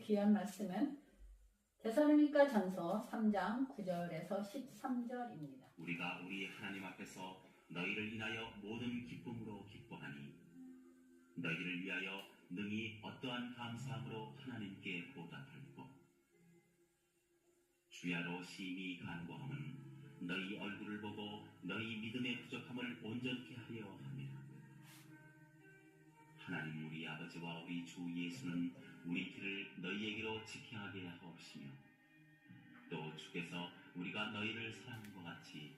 귀한 말씀은 데살로니가 전서 3장 9절에서 13절입니다. 우리가 우리 하나님 앞에서 너희를 인하여 모든 기쁨으로 기뻐하니 너희를 위하여 능히 어떠한 감사함으로 하나님께 보답할고 주야로 심히 간구함은 너희 얼굴을 보고 너희 믿음의 부족함을 온전케 하려 함이라 하나님 우리 아버지와 우리 주 예수는 우리 길을 너희에게로 지켜하게 하옵시며 또 주께서 우리가 너희를 사랑한 것 같이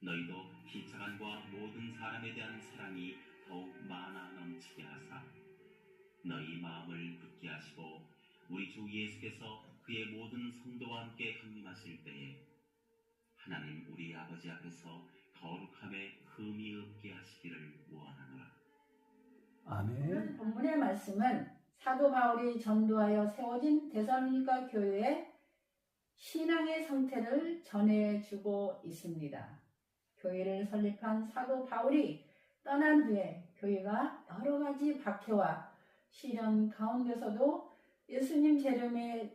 너희도 기차간과 모든 사람에 대한 사랑이 더욱 많아 넘치게 하사 너희 마음을 굳게 하시고 우리 주 예수께서 그의 모든 성도와 함께 강림하실 때에 하나님 우리 아버지 앞에서 거룩함에 흠이 없게 하시기를 원하노라. 아멘. 본문의 말씀은 사도 바울이 전도하여 세워진 데살로니가 교회의 신앙의 상태를 전해주고 있습니다. 교회를 설립한 사도 바울이 떠난 후에 교회가 여러 가지 박해와 시련 가운데서도 예수님 재림의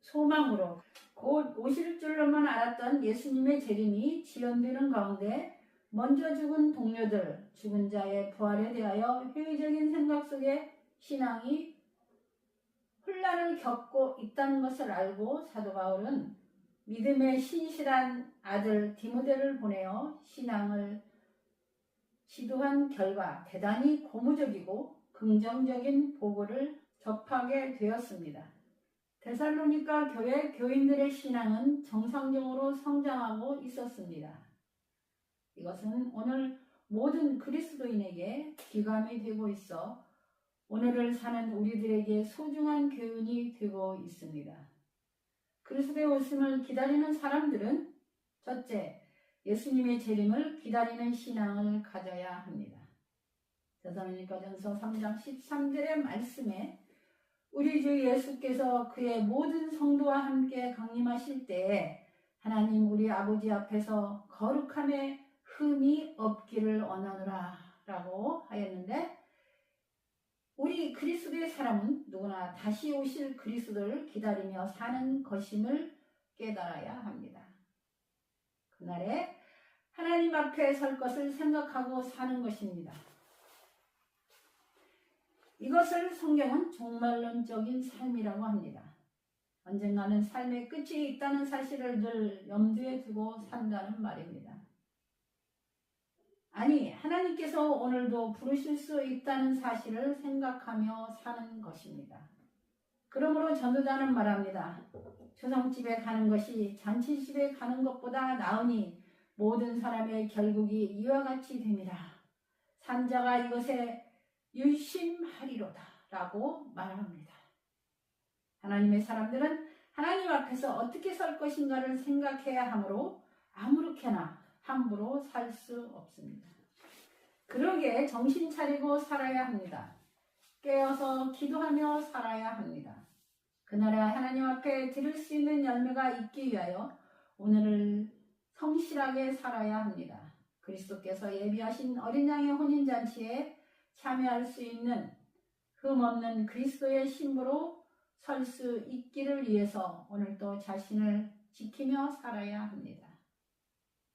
소망으로 곧 오실 줄로만 알았던 예수님의 재림이 지연되는 가운데 먼저 죽은 동료들, 죽은 자의 부활에 대하여 회의적인 생각 속에 신앙이 혼란을 겪고 있다는 것을 알고 사도 바울은 믿음의 신실한 아들 디모데를 보내어 신앙을 지도한 결과 대단히 고무적이고 긍정적인 보고를 접하게 되었습니다. 데살로니가 교회 교인들의 신앙은 정상적으로 성장하고 있었습니다. 이것은 오늘 모든 그리스도인에게 기감이 되고 있어 오늘을 사는 우리들에게 소중한 교훈이 되고 있습니다. 그리스도의 오심을 기다리는 사람들은 첫째, 예수님의 재림을 기다리는 신앙을 가져야 합니다. 대사로니까전서 3장 13절의 말씀에 우리 주 예수께서 그의 모든 성도와 함께 강림하실 때에 하나님 우리 아버지 앞에서 거룩함에 흠이 없기를 원하노라 라고 하였는데 우리 그리스도의 사람은 누구나 다시 오실 그리스도를 기다리며 사는 것임을 깨달아야 합니다. 그날에 하나님 앞에 설 것을 생각하고 사는 것입니다. 이것을 성경은 종말론적인 삶이라고 합니다. 언젠가는 삶의 끝이 있다는 사실을 늘 염두에 두고 산다는 말입니다. 아니, 하나님께서 오늘도 부르실 수 있다는 사실을 생각하며 사는 것입니다. 그러므로 전도자는 말합니다. 초상집에 가는 것이 잔치집에 가는 것보다 나으니 모든 사람의 결국이 이와 같이 됩니다. 산자가 이것에 유심하리로다 라고 말합니다. 하나님의 사람들은 하나님 앞에서 어떻게 설 것인가를 생각해야 하므로 아무렇게나 함부로 살 수 없습니다. 그러게 정신 차리고 살아야 합니다. 깨어서 기도하며 살아야 합니다. 그날에 하나님 앞에 들을 수 있는 열매가 있기 위하여 오늘을 성실하게 살아야 합니다. 그리스도께서 예비하신 어린 양의 혼인잔치에 참여할 수 있는 흠없는 그리스도의 신부로 설 수 있기를 위해서 오늘도 자신을 지키며 살아야 합니다.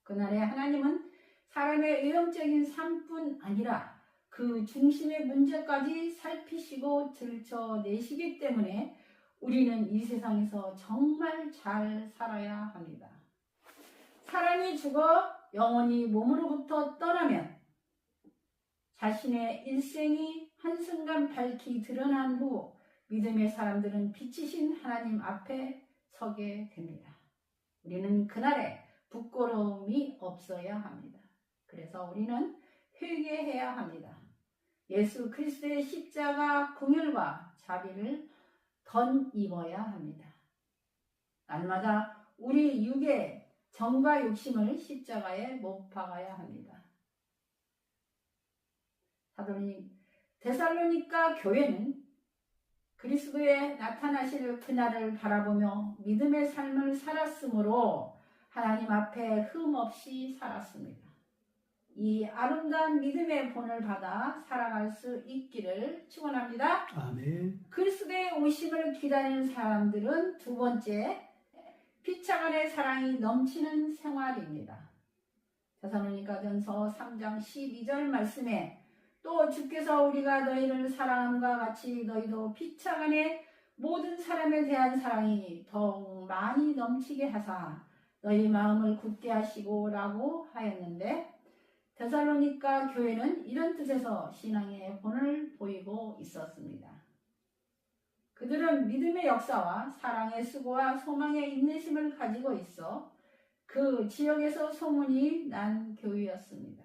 그날에 하나님은 사람의 의형적인 삶뿐 아니라 그 중심의 문제까지 살피시고 들춰내시기 때문에 우리는 이 세상에서 정말 잘 살아야 합니다. 사람이 죽어 영원히 몸으로부터 떠나면 자신의 일생이 한순간 밝히 드러난 후 믿음의 사람들은 빛이신 하나님 앞에 서게 됩니다. 우리는 그날에 부끄러움이 없어야 합니다. 그래서 우리는 회개해야 합니다. 예수 그리스도의 십자가 궁율과 자비를 던 입어야 합니다. 날마다 우리 육의 정과 욕심을 십자가에 못 박아야 합니다. 사도님, 데살로니가 교회는 그리스도의 나타나실 그날을 바라보며 믿음의 삶을 살았으므로 하나님 앞에 흠 없이 살았습니다. 이 아름다운 믿음의 본을 받아 살아갈 수 있기를 축원합니다. 아멘. 그리스도의 오심을 기다리는 사람들은 두 번째 피차간의 사랑이 넘치는 생활입니다. 데살로니가전서 3장 12절 말씀에 또 주께서 우리가 너희를 사랑함과 같이 너희도 피차간의 모든 사람에 대한 사랑이 더욱 많이 넘치게 하사 너희 마음을 굳게 하시고 라고 하였는데 데살로니가 교회는 이런 뜻에서 신앙의 본을 보이고 있었습니다. 그들은 믿음의 역사와 사랑의 수고와 소망의 인내심을 가지고 있어 그 지역에서 소문이 난 교회였습니다.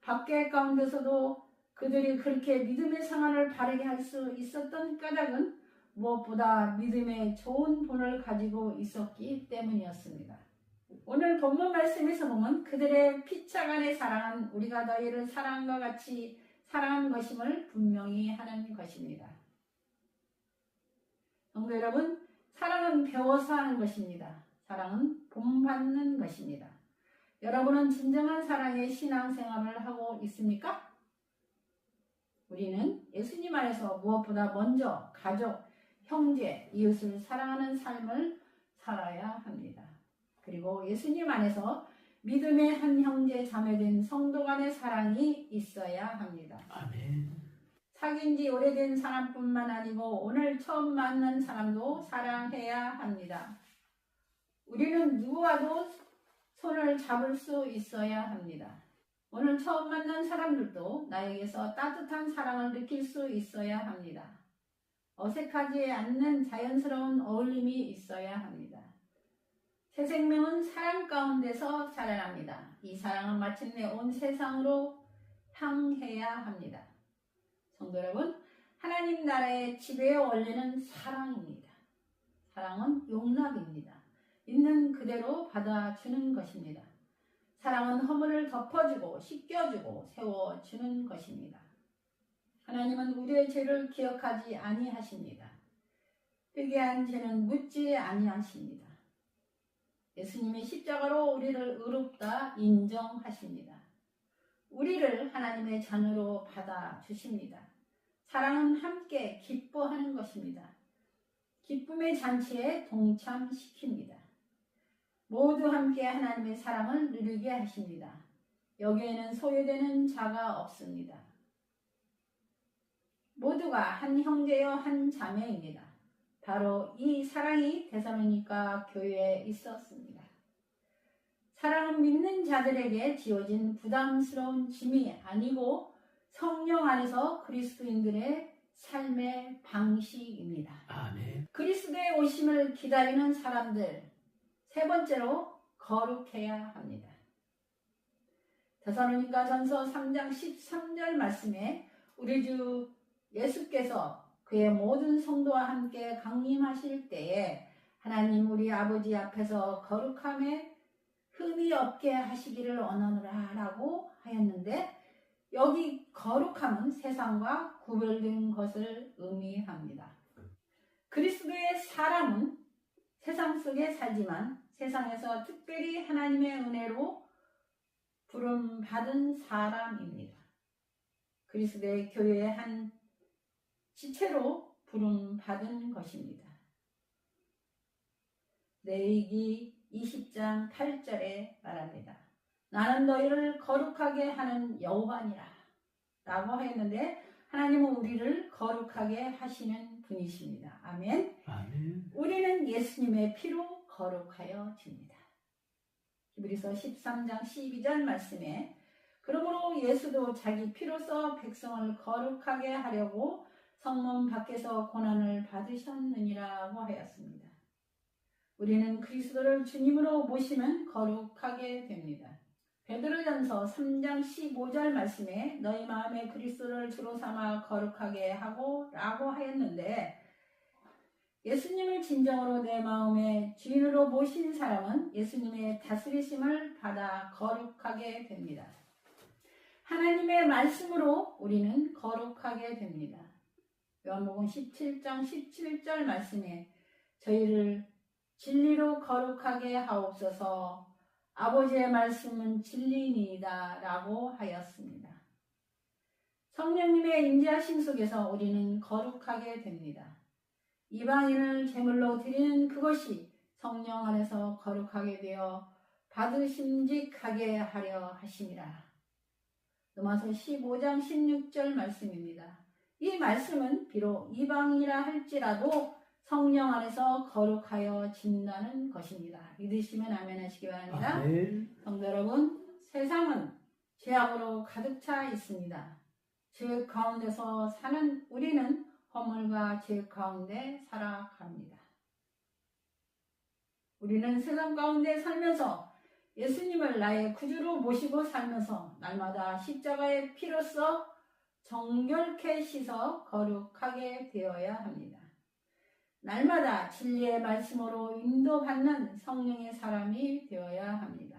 밖에 가운데서도 그들이 그렇게 믿음의 상한을 바르게 할 수 있었던 까닭은 무엇보다 믿음의 좋은 본을 가지고 있었기 때문이었습니다. 오늘 본문 말씀에서 보면 그들의 피차간의 사랑은 우리가 너희를 사랑과 같이 사랑한 것임을 분명히 하는 것입니다. 성도 여러분, 사랑은 배워서 하는 것입니다. 사랑은 본받는 것입니다. 여러분은 진정한 사랑의 신앙생활을 하고 있습니까? 우리는 예수님 안에서 무엇보다 먼저 가족, 형제, 이웃을 사랑하는 삶을 살아야 합니다. 그리고 예수님 안에서 믿음의 한 형제 자매된 성도 간의 사랑이 있어야 합니다. 아멘. 사귄 지 오래된 사람뿐만 아니고 오늘 처음 만난 사람도 사랑해야 합니다. 우리는 누구와도 손을 잡을 수 있어야 합니다. 오늘 처음 만난 사람들도 나에게서 따뜻한 사랑을 느낄 수 있어야 합니다. 어색하지 않는 자연스러운 어울림이 있어야 합니다. 새 생명은 사랑 가운데서 자라납니다. 이 사랑은 마침내 온 세상으로 향해야 합니다. 성도 여러분, 하나님 나라의 지배의 원리는 사랑입니다. 사랑은 용납입니다. 있는 그대로 받아주는 것입니다. 사랑은 허물을 덮어주고 씻겨주고 세워주는 것입니다. 하나님은 우리의 죄를 기억하지 아니하십니다. 회개한 죄는 묻지 아니하십니다. 예수님의 십자가로 우리를 의롭다 인정하십니다. 우리를 하나님의 자녀로 받아 주십니다. 사랑은 함께 기뻐하는 것입니다. 기쁨의 잔치에 동참시킵니다. 모두 함께 하나님의 사랑을 누리게 하십니다. 여기에는 소외되는 자가 없습니다. 모두가 한 형제요 한 자매입니다. 바로 이 사랑이 데살로니가 교회에 있었습니다. 사랑은 믿는 자들에게 지어진 부담스러운 짐이 아니고 성령 안에서 그리스도인들의 삶의 방식입니다. 아멘. 그리스도의 오심을 기다리는 사람들 세 번째로 거룩해야 합니다. 데살로니가 전서 3장 13절 말씀에 우리 주 예수께서 그의 모든 성도와 함께 강림하실 때에 하나님 우리 아버지 앞에서 거룩함에 흠이 없게 하시기를 원하노라 라고 하였는데 여기 거룩함은 세상과 구별된 것을 의미합니다. 그리스도의 사람은 세상 속에 살지만 세상에서 특별히 하나님의 은혜로 부름 받은 사람입니다. 그리스도의 교회의 한 지체로 부름 받은 것입니다. 레이기 20장 8절에 말합니다. 나는 너희를 거룩하게 하는 여호와니라 라고 하였는데 하나님은 우리를 거룩하게 하시는 분이십니다. 아멘. 아멘. 우리는 예수님의 피로 거룩하여 집니다. 히브리서 13장 12절 말씀에 그러므로 예수도 자기 피로서 백성을 거룩하게 하려고 성문 밖에서 고난을 받으셨느니라고 하였습니다. 우리는 그리스도를 주님으로 모시면 거룩하게 됩니다. 베드로전서 3장 15절 말씀에 너희 마음에 그리스도를 주로 삼아 거룩하게 하고 라고 하였는데 예수님을 진정으로 내 마음의 주인으로 모신 사람은 예수님의 다스리심을 받아 거룩하게 됩니다. 하나님의 말씀으로 우리는 거룩하게 됩니다. 요한복음 17장 17절 말씀에 저희를 진리로 거룩하게 하옵소서 아버지의 말씀은 진리니이다 라고 하였습니다. 성령님의 임재하심 속에서 우리는 거룩하게 됩니다. 이방인을 제물로 드리는 그것이 성령 안에서 거룩하게 되어 받으심직하게 하려 하심이라. 로마서 15장 16절 말씀입니다. 이 말씀은 비록 이방이라 할지라도 성령 안에서 거룩하여 진다는 것입니다. 믿으시면 아멘 하시기 바랍니다. 아멘. 성도 여러분, 세상은 죄악으로 가득 차 있습니다. 죄 가운데서 사는 우리는 허물과 죄 가운데 살아갑니다. 우리는 세상 가운데 살면서 예수님을 나의 구주로 모시고 살면서 날마다 십자가의 피로써 정결케 씻어 거룩하게 되어야 합니다. 날마다 진리의 말씀으로 인도받는 성령의 사람이 되어야 합니다.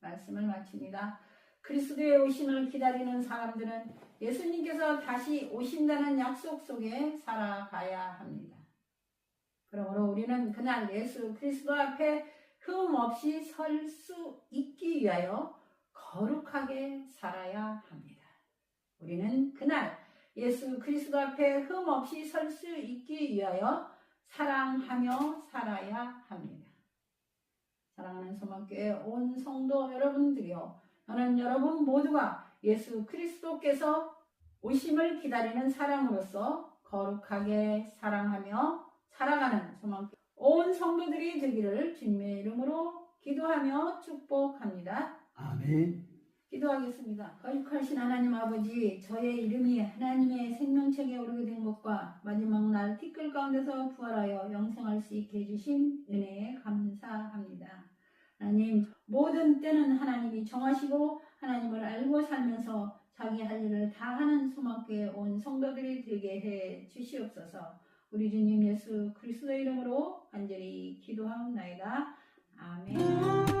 말씀을 마칩니다. 그리스도의 오심을 기다리는 사람들은 예수님께서 다시 오신다는 약속 속에 살아가야 합니다. 그러므로 우리는 그날 예수 그리스도 앞에 흠 없이 설 수 있기 위하여 거룩하게 살아야 합니다. 우리는 그날 예수 그리스도 앞에 흠 없이 설 수 있기 위하여 사랑하며 살아야 합니다. 사랑하는 소망교회 온 성도 여러분들이요. 저는 여러분 모두가 예수 그리스도께서 오심을 기다리는 사람으로서 거룩하게 사랑하며 살아가는 소망 온 성도들이 되기를 주님의 이름으로 기도하며 축복합니다. 아멘. 기도하겠습니다. 거룩하신 하나님 아버지, 저의 이름이 하나님의 생명책에 오르게 된 것과 마지막 날 티끌 가운데서 부활하여 영생할 수 있게 해주신 은혜에 감사합니다. 하나님, 모든 때는 하나님이 정하시고 하나님을 알고 살면서 자기 할 일을 다 하는 소망교회 온 성도들이 되게 해 주시옵소서. 우리 주님 예수 그리스도의 이름으로 간절히 기도하옵나이다. 아멘.